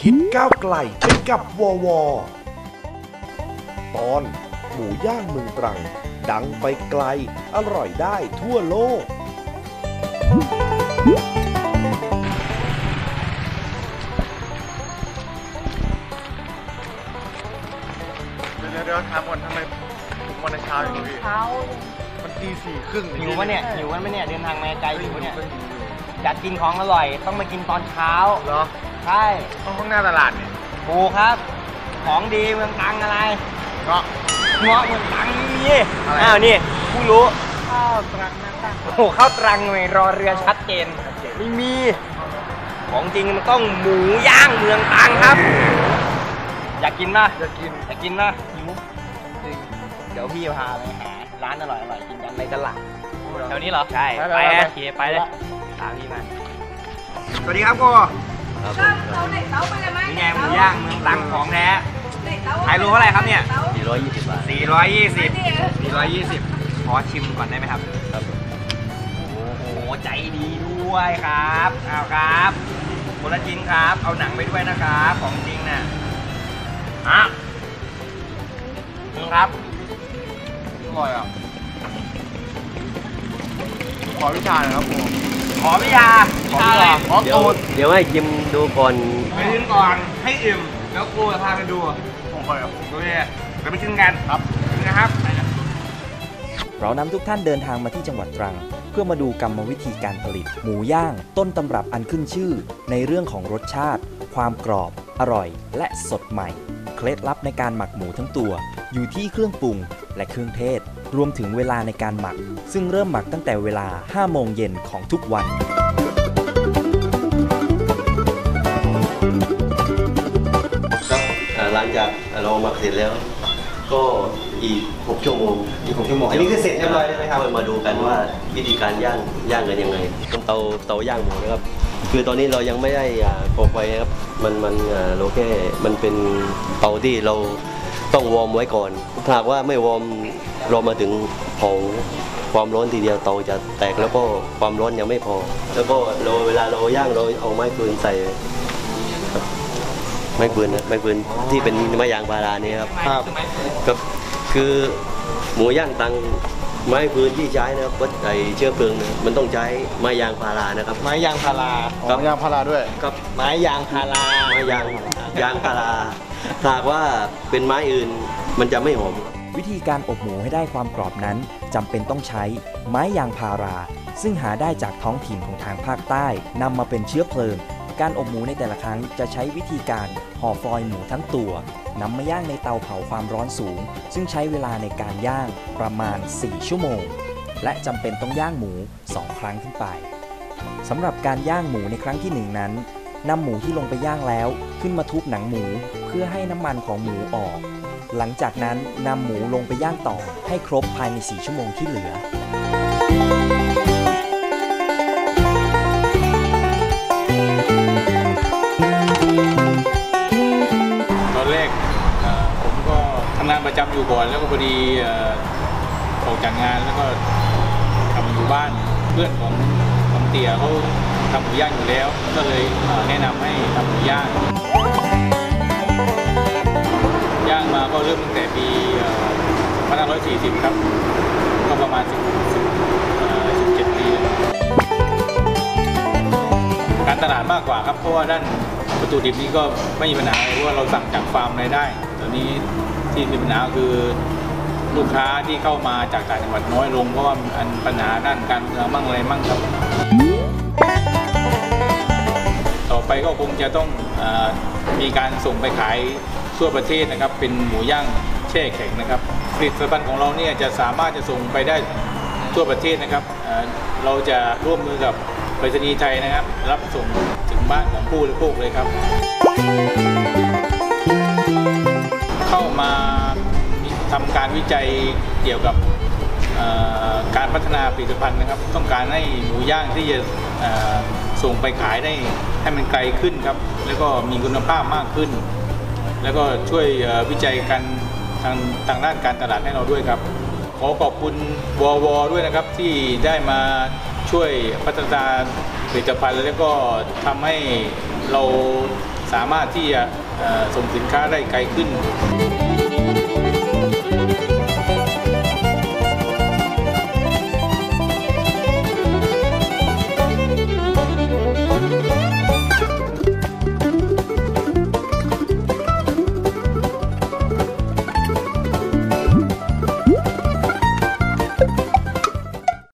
คิดก้าวไกลไปกับวอวอตอนหมูย่างเมืองตรัง ดังไปไกล อร่อยได้ทั่วโลก เดี๋ยวเดี๋ยวถามก่อนทำไมวันเช้าอยู่พี่ เช้ามันตีสี่ครึ่งหิวปะเนี่ยหิวปะเนี่ยเดินทางมาไกลหิวปะเนี่ย อยากกินของอร่อย ต้องมากินตอนเช้าเหรอใช่ต้องข้างหน้าตลาดเนี่ยถูกครับ ของดีเมืองตรังอะไรเงาะเงาะเมืองตรังนี่อะไร อ้าวนี่ผู้รู้ข้าวตรังนะตั้งโอ้โหเข้าตรังเลยรอเรือชัดเจนไม่มี ของจริงมันต้องหมูย่างเมืองตรังครับ อยากกินป่ะจะกินอยากกินป่ะหิวจริงเดี๋ยวพี่พาไปหาร้านอร่อยๆกินกันในตลาดแถแถววนี้นี้เหรอ ใช่ ไปไปไปนะไปโอเคไปเลย ตามพี่มา สวัสดีครับโกนี่ไงหมูย่างเมืองตรังของแท้ขายโลเท่าไหร่ครับเนี่ย 420 บาท 420 420 ขอชิมก่อนได้ไหมครับ ครับโอ้โห ใจดีด้วยครับเอาครับคนละชิ้นครับ เอาหนังไปด้วยนะครับ ของจริงน่ะอะนี่ครับอร่อยอะขอวิชาหน่อยครับโก ขอพิยาขอพิยาขอเดี๋ยวตูดเดี๋ยวให้จิมดูก่อนไปกินก่อนให้อิ่มแล้วกูจะพาไปดูโอเคครับดูดิไปไปกินกันครับนะครับเรานำทุกท่านเดินทางมาที่จังหวัดตรัง เพื่อมาดูกรรมวิธีการผลิต หมูย่าง ต้นตำรับอันขึ้นชื่อ ในเรื่องของรสชาติ ความกรอบ อร่อย และสดใหม่ เคล็ดลับในการหมักหมูทั้งตัว อยู่ที่เครื่องปรุงและเครื่องเทศ รวมถึงเวลาในการหมัก ซึ่งเริ่มหมักตั้งแต่เวลา 5 โมงเย็นของทุกวัน ครับอ่าหลังจากเราหมักเสร็จแล้ว ก็อีก 6 ชั่วโมงอีกหกชั่วโมงอันนี้คือเสร็จเรียบร้อยแล้วไหมครับค่อยมาดูกันว่าวิธีการย่างย่างกันยังไงเตาเตาย่างหมูนะครับ คือตอนนี้เรายังไม่ได้อ่าก่อไฟนะครับมันมันอ่าเราแค่มันเป็นเตาที่เรา ต้องวอร์มไว้ก่อนถ้าหากว่าไม่วอร์มเรามาถึงเผาความร้อนทีเดียวเตาจะแตกแล้วก็ความร้อนยังไม่พอ แล้วก็เราเวลาเราย่างเราเอาไม้ฟืนใส่ไม้ปืนนะไม้ปืนที่เป็นไม้ยางพาราเนี่ยครับครับครับคือหมูย่างตังไม้ปืนที่ใช้นะครับวัดไอเชื้อเพลิงเนี่ยมันต้องใช้ไม้ยางพารานะครับ ไม้ยางพาราครับยางพาราด้วยครับไม้ยางพาราไม้ยางยางพารา ถ้าหากว่าเป็นไม้อื่นมันจะไม่หอม วิธีการอบหมูให้ได้ความกรอบนั้นจำเป็นต้องใช้ไม้ยางพารา ซึ่งหาได้จากท้องถิ่นของทางภาคใต้นำมาเป็นเชื้อเพลิง การอบหมูในแต่ละครั้งจะใช้วิธีการห่อฟอยล์หมูทั้งตัวนำมาย่างในเตาเผาความร้อนสูง ซึ่งใช้เวลาในการย่างประมาณ 4 ชั่วโมง และจำเป็นต้องย่างหมู 2 ครั้งขึ้นไปสำหรับการย่างหมูในครั้งที่ 1 นั้นนำหมูที่ลงไปย่างแล้ว ขึ้นมาทุบหนังหมู เพื่อให้น้ำมันของหมูออก หลังจากนั้นนำหมูลงไปย่างต่อให้ครบภายใน 4 ชั่วโมงที่เหลือ ตอนแรกเอ่อผมก็ทำงานประจำอยู่ก่อน แล้วก็พอดีเอ่อออกจากงานแล้วก็กลับมาอยู่บ้านเพื่อนของของเตี๋ยเขาทำหมูย่างอยู่แล้ว ก็เลยเอ่อแนะนำให้ทำหมูย่าง ย่างมาก็เริ่มตั้งแต่ปีเอ่อ2540 ครับ ก็ประมาณ10 17 ปีการตลาดมากกว่าครับ เพราะว่าด้านวัตถุดิบนี้ก็ไม่มีปัญหาเลยเพราะว่าเราสั่งจากฟาร์มอะไรได้ ตอนนี้ที่มีปัญหาคือลูกค้าที่เข้ามาจากต่างจังหวัดน้อยลงเพราะว่าอันปัญหาด้านการเมืองมั่งอะไรมั่งครับ ไปก็คงจะต้องอมีการส่งไปขายทั่วประเทศนะครับเป็นหมูย่างแช่แข็งนะครับผลิตภัณฑ์ของเราเนี่ยจะสามารถจะส่งไปได้ทั่วประเทศนะครับเราจะร่วมมือกับไปรษณีย์ไทยนะครับ รับส่งถึงบ้านของผู้บริโภคเลยครับ เข้ามาทำการวิจัยเกี่ยวกับการพัฒนาผลิตภัณฑ์นะครับ ต้องการให้หมูย่างที่จะ ส่งไปขายได้ให้มันไกลขึ้นครับ แล้วก็มีคุณภาพมากขึ้น แล้วก็ช่วยวิจัยกันทางทางด้านการตลาดให้เราด้วยครับ ขอขอบคุณวอวด้วยนะครับที่ได้มาช่วยพัฒนาผลิตภัณฑ์แล้วก็ทำให้เราสามารถที่จะส่งสินค้าได้ไกลขึ้น